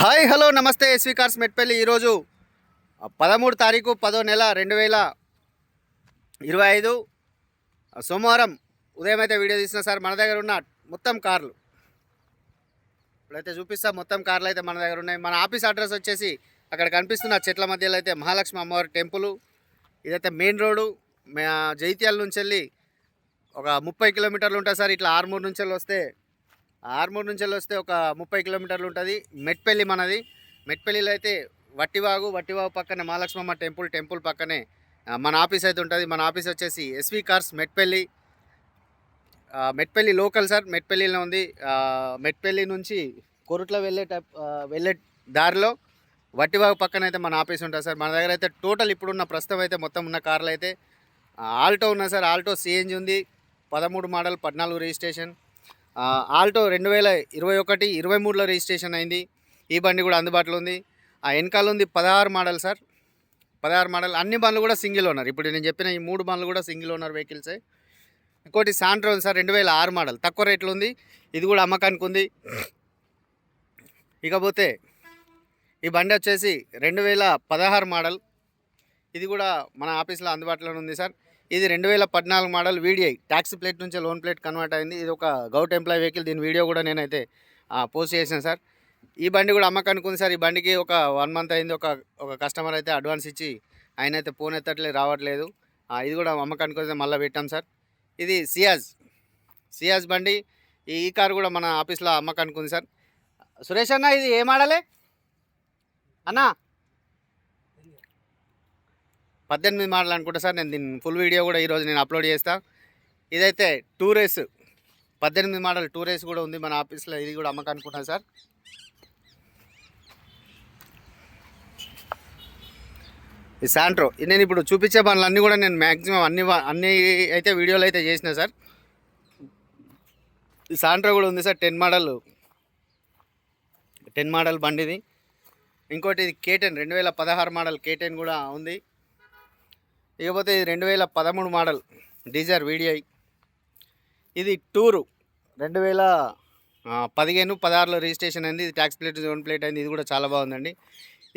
Hi hello నమస్తే SV cars Metpally. ఈరోజు పదమూడు తారీఖు పదో నెల రెండు వేల ఇరవై ఐదు. సోమవారం ఉదయం అయితే వీడియో తీసిన సార్ మన దగ్గర ఉన్న మొత్తం కార్లు. ఇప్పుడైతే చూపిస్తా మొత్తం కార్లు అయితే మన దగ్గర ఉన్నాయి. మన ఆఫీస్ అడ్రస్ వచ్చేసి అక్కడ కనిపిస్తున్న చెట్ల మధ్యలో అయితే మహాలక్ష్మి అమ్మవారి టెంపుల్. ఇదైతే మెయిన్ రోడ్డు. మే- జైత్యాల నుంచి వెళ్ళి ఒక ముప్పై కిలోమీటర్లు ఉంటుంది సార్ ఇట్లా ఆర్మూర్ నుంచి వెళ్ళి వస్తే ఆర్మూర్ నుంచి వస్తే ఒక ముప్పై కిలోమీటర్లు ఉంటుంది. మెట్పల్లి మనది. మెట్పల్లిలో అయితే వట్టివాగు వట్టివాగు పక్కనే మహాలక్ష్మమ్మ టెంపుల్ టెంపుల్ పక్కనే మన ఆఫీస్ అయితే ఉంటుంది. మన ఆఫీస్ వచ్చేసి S V cars Metpally. Metpally local sir మెట్పల్లిలో ఉంది. మెట్పల్లి నుంచి కొరుట్ల వెళ్ళే టైప్ వెళ్ళే దారిలో వట్టివాగు పక్కన అయితే మన ఆఫీస్ ఉంటుంది సార్. మన దగ్గర అయితే టోటల్ ఇప్పుడున్న ప్రస్తుతం అయితే మొత్తం ఉన్న కార్లు అయితే ఆల్టో ఉన్నాయి సార్. ఆల్టో సిఎన్జి ఉంది. పదమూడు మోడల్ పద్నాలుగు రిజిస్ట్రేషన్. ఆల్టో రెండు వేల ఇరవై ఒకటి ఇరవై మూడులో రిజిస్ట్రేషన్ అయింది. ఈ బండి కూడా అందుబాటులో ఉంది. ఆ వెనకాల ఉంది పదహారు మోడల్ సార్. పదహారు మోడల్. అన్ని బండ్లు కూడా సింగిల్ ఓనర్. ఇప్పుడు నేను చెప్పిన ఈ మూడు బండ్లు కూడా సింగిల్ ఓనర్ వెహికల్సే. ఇంకోటి సాంట్రో సార్ రెండు వేల ఆరు మోడల్. తక్కువ రేట్లో ఉంది. ఇది కూడా అమ్మకానికి ఉంది. ఇకపోతే ఈ బండి వచ్చేసి రెండు వేల పదహారు మోడల్. ఇది కూడా మన ఆఫీస్లో అందుబాటులో ఉంది సార్. ఇది రెండు వేల పద్నాలుగు మోడల్ వీడిఐ. ట్యాక్సీ ప్లేట్ నుంచి లోన్ ప్లేట్ కన్వర్ట్ అయింది. ఇది ఒక గౌట్ ఎంప్లాయ్ వెహికల్. దీని వీడియో కూడా నేనైతే పోస్ట్ చేసాను సార్. ఈ బండి కూడా అమ్మకానికి ఉంది సార్. ఈ బండికి ఒక వన్ మంత్ అయింది. ఒక ఒక కస్టమర్ అయితే అడ్వాన్స్ ఇచ్చి ఆయన అయితే ఫోన్ ఎత్తట్లేదు రావట్లేదు. ఇది కూడా అమ్మకానికి వస్తే మళ్ళీ పెట్టాం సార్. ఇది సియాజ్. సియాజ్ బండి. ఈ ఈ కార్ కూడా మన ఆఫీస్లో అమ్మకానికి ఉంది సార్. సురేష్ అన్న ఇది ఏ మోడలే? అన్నా పద్దెనిమిది మోడల్ అనుకుంటా సార్ నేను దీని ఫుల్ వీడియో కూడా ఈరోజు నేను అప్లోడ్ చేస్తా. ఇదైతే టూ రేస్ పద్దెనిమిది మోడల్ టూ రేస్ కూడా ఉంది మన ఆఫీస్లో ఇది కూడా అమ్మకనుకుంటాను సార్. ఈ శాంట్రో నేను ఇప్పుడు చూపించే పనులు అన్నీ కూడా నేను మ్యాక్సిమం అన్ని అన్ని అయితే వీడియోలు అయితే చేసిన సార్. ఈ శాంట్రో కూడా ఉంది sir ten model ten model బండిది. ఇంకోటి ఇది కేటెన్ రెండు వేల పదహారు మోడల్ కేటెన్ కూడా ఉంది. ఇకపోతే ఇది రెండు వేల పదమూడు మోడల్ డీజర్ వీడిఐ. ఇది టూరు. రెండు వేల పదిహేను పదహారులో రిజిస్ట్రేషన్ అయింది. ఇది ట్యాక్స్ ప్లేట్ జోన్ ప్లేట్ అయింది. ఇది కూడా చాలా బాగుందండి.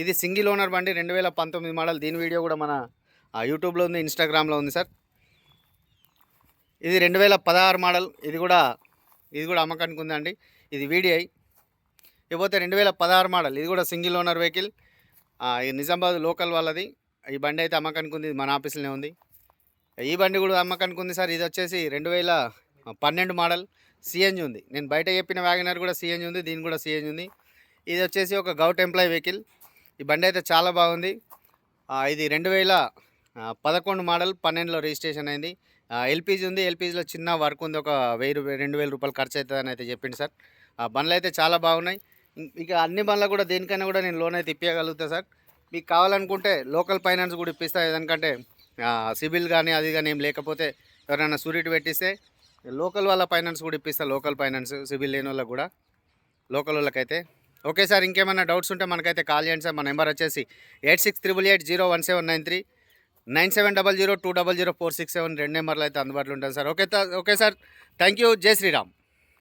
ఇది సింగిల్ ఓనర్ బండి రెండు వేల పంతొమ్మిది మోడల్. దీని వీడియో కూడా మన యూట్యూబ్లో ఉంది ఇన్స్టాగ్రామ్లో ఉంది సార్. ఇది రెండు వేల పదహారు మోడల్. ఇది కూడా ఇది కూడా అమ్మకానికి ఉందండి ఇది వీడిఐ. ఇకపోతే రెండు వేల పదహారు మోడల్. ఇది కూడా సింగిల్ ఓనర్ వెహికల్. ఇది నిజామాబాద్ లోకల్ వాళ్ళది. ఈ బండి అయితే అమ్మకానికి ఉంది మన ఆఫీస్లోనే ఉంది. ఈ బండి కూడా అమ్మకానికి ఉంది సార్ ఇది వచ్చేసి రెండు వేల పన్నెండు మోడల్ సిఎన్జి ఉంది. నేను బయట చెప్పిన వ్యాగనర్ కూడా సిఎన్జి ఉంది దీని కూడా సిఎన్జి ఉంది. ఇది వచ్చేసి ఒక గౌట్ ఎంప్లాయ్ వెహికల్. ఈ బండి అయితే చాలా బాగుంది. ఇది రెండు వేల పదకొండు మోడల్ పన్నెండులో రిజిస్ట్రేషన్ అయింది. ఎల్పిజి ఉంది ఎల్పిజిలో చిన్న వర్క్ ఉంది ఒక వెయ్యి రూపాయ రెండు వేల రూపాయలు ఖర్చు అవుతుందని అయితే చెప్పింది సార్. ఆ బండ్లు అయితే చాలా బాగున్నాయి. ఇక అన్ని బండ్లకు కూడా దేనికైనా కూడా నేను లోన్ అయితే ఇప్పించగలుగుతా సార్. మీకు కావాలనుకుంటే లోకల్ ఫైనాన్స్ కూడా ఇప్పిస్తా. ఎందుకంటే సిబిల్ కానీ అది కానీ ఏం లేకపోతే ఎవరైనా సూరిటీ పెట్టిస్తే లోకల్ వాళ్ళ ఫైనాన్స్ కూడా ఇప్పిస్తా లోకల్ ఫైనాన్స్ సిబిల్ లేని వాళ్ళకి కూడా. లోకల్ వాళ్ళకైతే. ఓకే సార్ ఇంకేమైనా డౌట్స్ ఉంటే మనకైతే కాల్ చేయండి సార్. మా నెంబర్ వచ్చేసి eight six triple eight zero one seven nine three nine seven double zero two double zero four six seven రెండు నెంబర్లు అయితే అందుబాటులో ఉంటాయి sir. Okay okay sir. Thank you Jai Shri Ram.